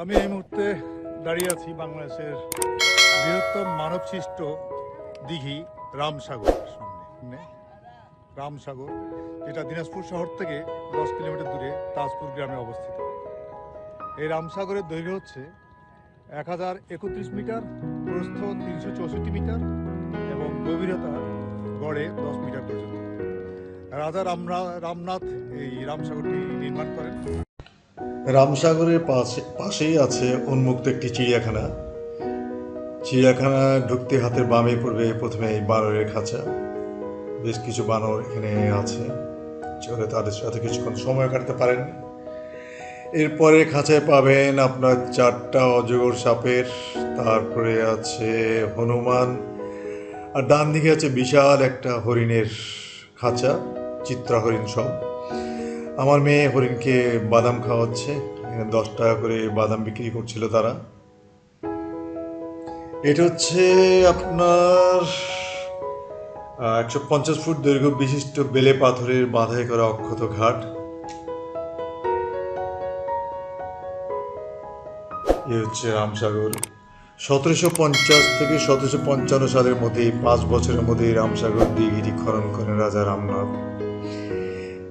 আমি এই মুহূর্তে দাঁড়িয়ে আছি বাংলাদেশের বৃহত্তম মানবসৃষ্ট দিঘি রামসাগর সামনে? রামসাগর, যেটা দিনাজপুর শহর থেকে দশ কিলোমিটার দূরে তাজপুর গ্রামে অবস্থিত। এই রামসাগরের দৈর্ঘ্য হচ্ছে এক হাজার একত্রিশ মিটার, প্রস্থ তিনশো চৌষট্টি মিটার এবং গভীরতা গড়ে দশ মিটার পর্যন্ত। রাজা রামরা, রামনাথ এই রামসাগরটি নির্মাণ করেন। রামসাগরের পাশে, পাশেই আছে উন্মুক্ত একটি চিড়িয়াখানা। চিড়িয়াখানা ঢুকতে হাতের বামে পড়বে প্রথমে এই বানরের খাঁচা। বেশ কিছু বানর এখানে আছে, চলে তাদের সাথে কিছুক্ষণ সময় কাটাতে পারেন। এরপরে খাঁচায় পাবেন আপনার চারটা অজগর সাপের, তারপরে আছে হনুমান, আর ডান দিকে আছে বিশাল একটা হরিণের খাঁচা চিত্রা হরিণ সব। আমার মেয়ে হরিণকে বাদাম খাওয়াচ্ছে। এখানে দশ টাকা করে বাদাম বিক্রি করছিল তারা। এটা হচ্ছে আপনার একশো পঞ্চাশ ফুট দৈর্ঘ্য বিশিষ্ট বেলে পাথরের বাঁধাই করা অক্ষত ঘাট। এ হচ্ছে রামসাগর। সতেরোশো পঞ্চাশ থেকে সতেরোশো পঞ্চান্ন সালের মধ্যে পাঁচ বছরের মধ্যে রামসাগর দিঘিটি খনন করেন রাজা রামনাথ।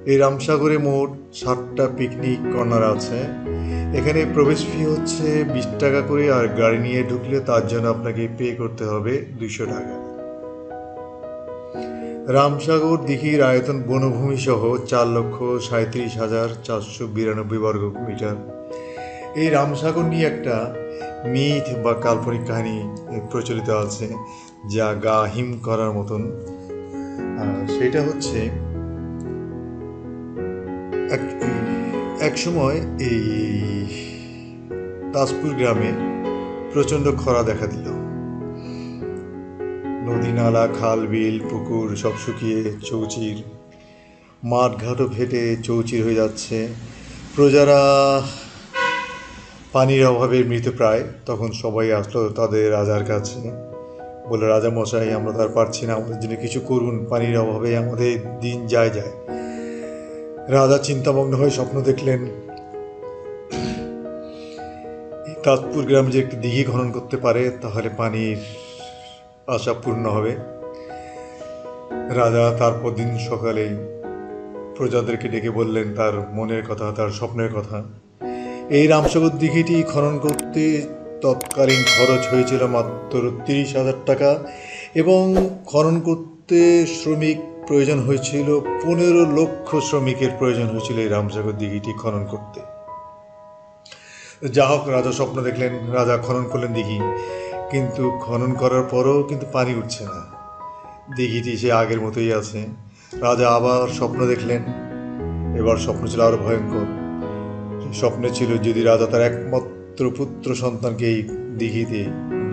এই রামসাগরে মোট সাতটা পিকনিক কর্নার আছে। এখানে প্রবেশ ফি হচ্ছে বিশ টাকা করে, আর গাড়ি নিয়ে ঢুকলে তার জন্য আপনাকে পে করতে হবে দুইশো টাকা। রামসাগর দিঘির আয়তন বনভূমি সহ চার লক্ষ সাঁত্রিশ হাজার চারশো বিরানব্বই বর্গ মিটার এই রামসাগর নিয়ে একটা মিথ বা কাল্পনিক কাহিনী প্রচলিত আছে, যা গা হিম করার মতন। সেটা হচ্ছে এক সময় এই তাজপুর গ্রামে প্রচণ্ড খরা দেখা দিল। নদী নালা, খাল, বিল, পুকুর সব শুকিয়ে চৌচির, মাঠঘাটও ফেটে চৌচির হয়ে যাচ্ছে। প্রজারা পানির অভাবে মৃতপ্রায় তখন সবাই আসলো তাদের রাজার কাছে। বলে রাজা মশাই আমরা তার পারছি না, আমাদের জন্য কিছু করুন, পানির অভাবে আমাদের দিন যায় যায়। রাজা চিন্তামগ্ন হয়ে স্বপ্ন দেখলেন তাজপুর গ্রামে যে একটি দিঘি খনন করতে পারে, তাহলে পানির আশা পূর্ণ হবে। রাজা তারপর দিন সকালে প্রজাদেরকে ডেকে বললেন, তার মনের কথা, তার স্বপ্নের কথা, এই রামসাগর দিঘিটি খনন করতে তৎকালীন খরচ হয়েছিল মাত্র তিরিশ হাজার টাকা এবং খনন করতে শ্রমিক প্রয়োজন হয়েছিল পনেরো লক্ষ শ্রমিকের প্রয়োজন হয়েছিল এই রামসাগর দিঘিটি খনন করতে। যা হোক, রাজা স্বপ্ন দেখলেন, রাজা খনন করলেন দিঘি। কিন্তু খনন করার পরও কিন্তু পানি উঠছে না। দিঘিটি সে আগের মতোই আছে। রাজা আবার স্বপ্ন দেখলেন। এবার স্বপ্ন ছিল আরও ভয়ঙ্কর। স্বপ্নে ছিল যদি রাজা তার একমাত্র পুত্র সন্তানকে এই দিঘিতে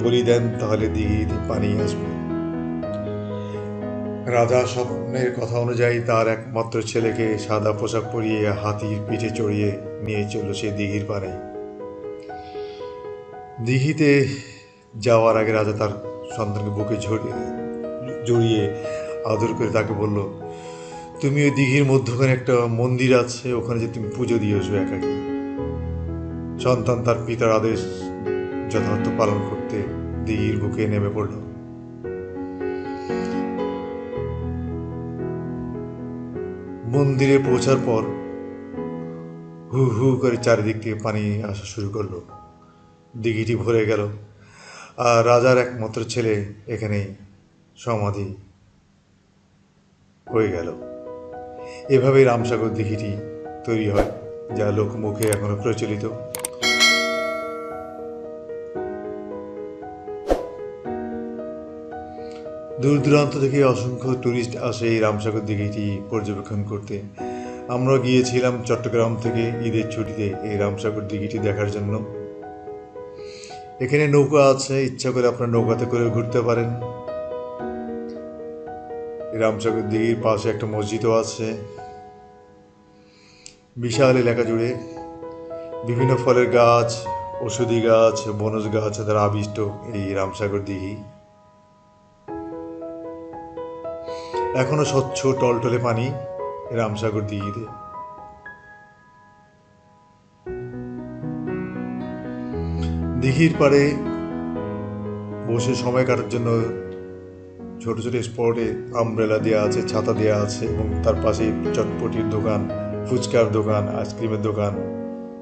বলি দেন, তাহলে দিঘিতে পানি আসবে। রাজা স্বপ্নের কথা অনুযায়ী তার একমাত্র ছেলেকে সাদা পোশাক পরিয়ে হাতির পিঠে চড়িয়ে নিয়ে চলল সে দিঘির পাড়ে। দিঘিতে যাওয়ার আগে রাজা তার সন্তানকে বুকে জড়িয়ে আদর করে তাকে বলল, তুমি ওই দিঘির মধ্যখানে একটা মন্দির আছে, ওখানে যে তুমি পুজো দিয়ে আসবে একাকি। সন্তান তার পিতার আদেশ যথার্থ পালন করতে দিঘির বুকে নেমে পড়ল। মন্দিরে পৌঁছার পর হু হু করে চারিদিক থেকে পানি আসা শুরু করল। দিঘিটি ভরে গেল। আর রাজার একমাত্র ছেলে এখানেই সমাধি হয়ে গেল। এভাবেই রামসাগর দিঘিটি তৈরি হয়, যা লোকমুখে এখনও প্রচলিত। দূর দূরান্ত থেকে অসংখ্য টুরিস্ট আসে এই রামসাগর দিঘিটি পর্যবেক্ষণ করতে। আমরা গিয়েছিলাম চট্টগ্রাম থেকে ঈদের ছুটিতে এই রামসাগর দিঘিটি দেখার জন্য। এখানে নৌকা আছে, ইচ্ছা করে আপনার নৌকাতে করে ঘুরতে পারেন। রামসাগর দিঘির পাশে একটা মসজিদও আছে। বিশাল এলাকা জুড়ে বিভিন্ন ফলের গাছ, ওষুধি গাছ, বনজ গাছ দ্বারা আবিষ্ট এই রামসাগর দিঘি। এখনও স্বচ্ছ টলটলে পানি রামসাগর দিঘিতে দিঘির পাড়ে বসে সময় কাটার জন্য ছোট ছোট স্পটে আমব্রেলা দেওয়া আছে, ছাতা দেওয়া আছে এবং তার পাশে চটপটির দোকান, ফুচকার দোকান, আইসক্রিমের দোকান,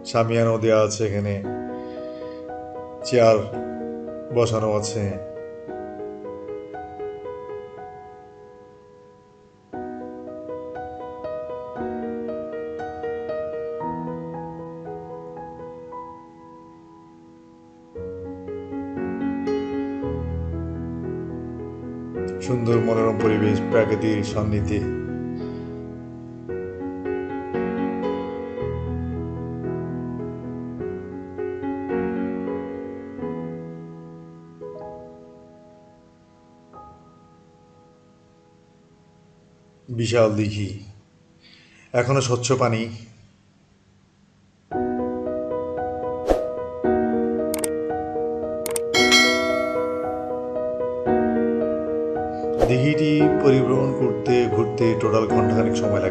সামিয়ানাও দেওয়া আছে এখানে। চেয়ার বসানো আছে। সুন্দর মনোরম পরিবেশ প্রাকৃতিক সান্নিধ্যে বিশাল দিঘি। এখনও স্বচ্ছ পানি দিঘিটি পরিভ্রমণ করতে ঘুরতে টোটাল ঘন্টাখানেক সময় লাগে।